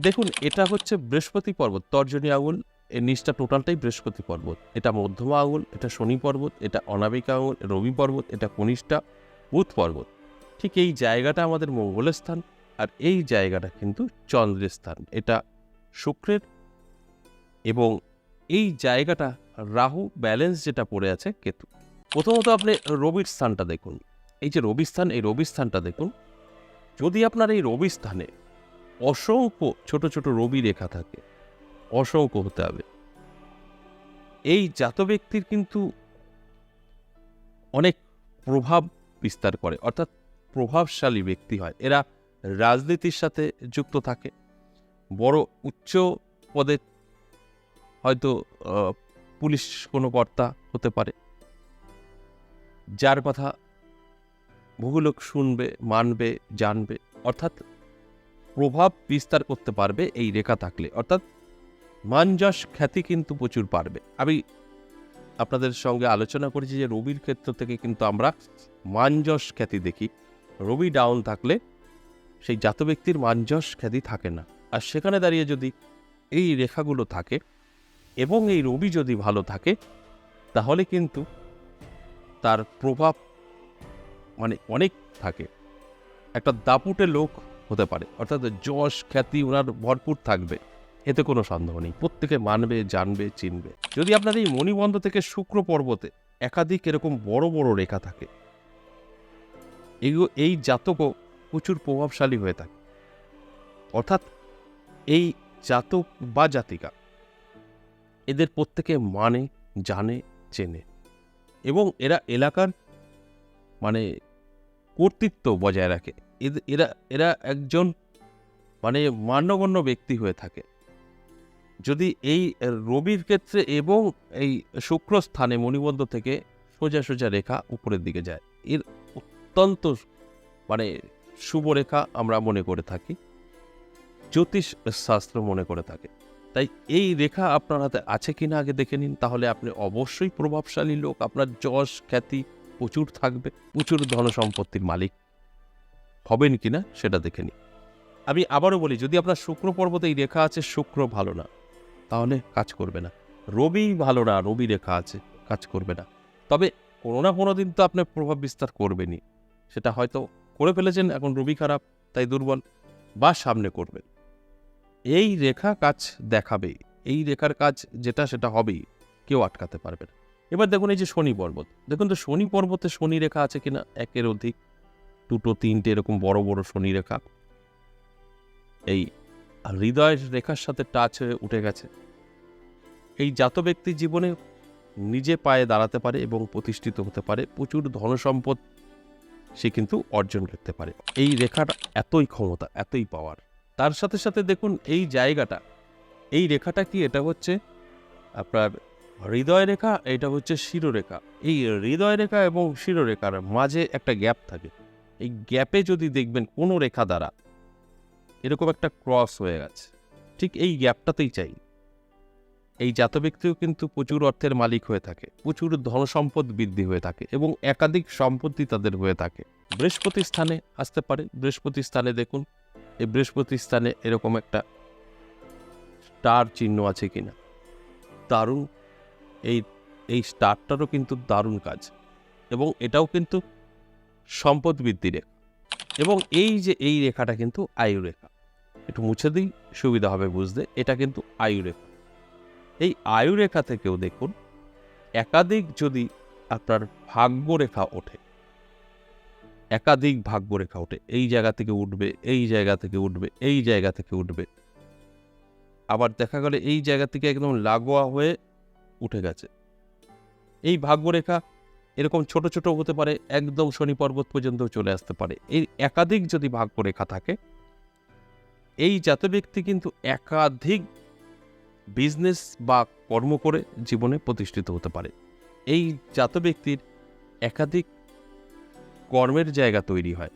দেখুন, এটা হচ্ছে বৃহস্পতি পর্বত, তর্জনী আঙুল, এর নিচটা টোটালটাই বৃহস্পতি পর্বত। এটা মধ্যমা আঙুল, এটা শনি পর্বত, এটা অনামিকা আঙুল, রবি পর্বত, এটা কনিষ্ঠা বুধ পর্বত। ঠিক এই জায়গাটা আমাদের মঙ্গলের স্থান, আর এই জায়গাটা কিন্তু চন্দ্রের স্থান। এটা শুক্রের এবং এই জায়গাটা রাহু ব্যালেন্স যেটা পড়ে আছে কেতু। প্রথমত আপনি রবির স্থানটা দেখুন। এই যে রবি স্থান, এই রবি স্থানটা দেখুন। যদি আপনার এই রবি স্থানে অসংখ্য ছোট ছোট রবি রেখা থাকে। অসংখ্য হতে হবে। এই জাত ব্যক্তির কিন্তু অনেক প্রভাব বিস্তার করে, অর্থাৎ প্রভাবশালী ব্যক্তি হয়। এরা রাজনীতির সাথে যুক্ত থাকে। বড় উচ্চ পদে হয়তো পুলিশ কোনো কর্তা হতে পারে। যার কথা বহু লোক শুনবে, মানবে, জানবে। অর্থাৎ প্রভাব বিস্তার করতে পারবে এই রেখা থাকলে। অর্থাৎ মানযশ খ্যাতি কিন্তু প্রচুর পারবে। আমি আপনাদের সঙ্গে আলোচনা করেছি যে রবির ক্ষেত্র থেকে কিন্তু আমরা মানযশ খ্যাতি দেখি। রবি ডাউন থাকলে সেই জাত ব্যক্তির মানজস খ্যাতি থাকে না। আর সেখানে দাঁড়িয়ে যদি এই রেখাগুলো থাকে এবং এই রবি যদি ভালো থাকে, তাহলে কিন্তু তার প্রভাব মানে অনেক থাকে। একটা দাপুটে লোক হতে পারে। অর্থাৎ যশ, খ্যাতি ওনার ভরপুর থাকবে। এতে কোনো সন্দেহ নেই। প্রত্যেকে মানবে, জানবে, চিনবে। যদি আপনার এই মণিবন্ধ থেকে শুক্র পর্বতে একাধিক এরকম বড় বড় রেখা থাকে এগুলো এই জাতকও প্রচুর প্রভাবশালী হয়ে থাকে। অর্থাৎ এই জাতক বা জাতিকা এদের প্রত্যেকে মানে জানে, চেনে। এবং এরা এলাকার মানে কর্তৃত্ব বজায় রাখে। এরা এরা একজন মানে মান্যগণ্য ব্যক্তি হয়ে থাকে। যদি এই রবির ক্ষেত্রে এবং এই শুক্র স্থানে মণিবন্ধ থেকে সোজা সোজা রেখা উপরের দিকে যায়, এর অত্যন্ত মানে শুভ রেখা আমরা মনে করে থাকি, জ্যোতিষ শাস্ত্র মনে করে থাকে। তাই এই রেখা আপনার হাতে আছে কিনা আগে দেখে নিন, তাহলে আপনি অবশ্যই প্রভাবশালী লোক, আপনার যশ, খ্যাতি প্রচুর থাকবে, প্রচুর ধন সম্পত্তির মালিক। হবেন কি না, সেটা দেখে নিন। আমি আবারও বলি, যদি আপনার শুক্র পর্বতে এই রেখা আছে, শুক্র ভালো না, তাহলে কাজ করবে না। রবি ভালো না, রবি রেখা আছে, কাজ করবে না। তবে কোনো না কোনো দিন তো আপনার প্রভাব বিস্তার করবেনই। সেটা হয়তো করে ফেলেছেন, এখন রবি খারাপ, তাই দুর্বল, বা সামনে করবেন। এই রেখা কাজ দেখাবেই, এই রেখার কাজ যেটা, সেটা হবেই, কেউ আটকাতে পারবে না। এবার দেখুন এই যে শনি পর্বত। দেখুন তো শনি পর্বতে শনি রেখা আছে কিনা? একের অধিক। দুটো, তিনটে এরকম বড় বড় শনি রেখা। এই হৃদয়ের রেখার সাথে টাচ হয়ে উঠে গেছে। এই জাত ব্যক্তির জীবনে নিজে পায়ে দাঁড়াতে পারে এবং প্রতিষ্ঠিত হতে পারে। প্রচুর ধনসম্পদ সে কিন্তু অর্জন করতে পারে। এই রেখার এতই ক্ষমতা, এতই পাওয়ার তার সাথে সাথে দেখুন এই জায়গাটা, এই রেখাটা কি? এটা হচ্ছে আপনার হৃদয় রেখা এটা হচ্ছে শিরোরেখা। এই হৃদয় রেখা এবং শিরোরেখার মাঝে একটা গ্যাপ থাকে। এই গ্যাপে যদি দেখবেন কোনো রেখা দ্বারা, এরকম একটা ক্রস হয়ে গেছে। ঠিক এই গ্যাপটাতেই চাই। এই জাত ব্যক্তিও কিন্তু প্রচুর অর্থের মালিক হয়ে থাকে। প্রচুর ধন সম্পদ বৃদ্ধি হয়ে থাকে এবং একাধিক সম্পত্তি তাদের হয়ে থাকে। বৃহস্পতি স্থানে আসতে পারে। বৃহস্পতি স্থানে দেখুন, এই বৃহস্পতি স্থানে এরকম একটা স্টার চিহ্ন আছে কিনা। দারুণ এই এই স্টারটারও কিন্তু দারুণ কাজ। এবং এটাও কিন্তু সম্পদ বৃদ্ধি রেখা। এবং এই যে, এই রেখাটা কিন্তু আয়ু রেখা। একটু মুছে দিই, সুবিধা হবে বুঝতে। এটা কিন্তু আয়ু রেখা। এই আয়ু রেখা থেকেও দেখুন, একাধিক যদি আপনার ভাগ্য রেখা ওঠে, একাধিক ভাগ্য রেখা ওঠে, এই জায়গা থেকে উঠবে, এই জায়গা থেকে উঠবে, এই জায়গা থেকে উঠবে। আবার দেখা গেলে এই জায়গা থেকে একদম লাগোয়া হয়ে উঠে গেছে। এই ভাগ্যরেখা এরকম ছোট ছোট হতে পারে, একদম শনি পর্বত পর্যন্ত চলে আসতে পারে। এই একাধিক যদি ভাগ্যরেখা থাকে, এই জাত ব্যক্তি কিন্তু একাধিক বিজনেস বা কর্ম করে জীবনে প্রতিষ্ঠিত হতে পারে। এই জাত ব্যক্তির একাধিক কর্মের জায়গা তৈরি হয়।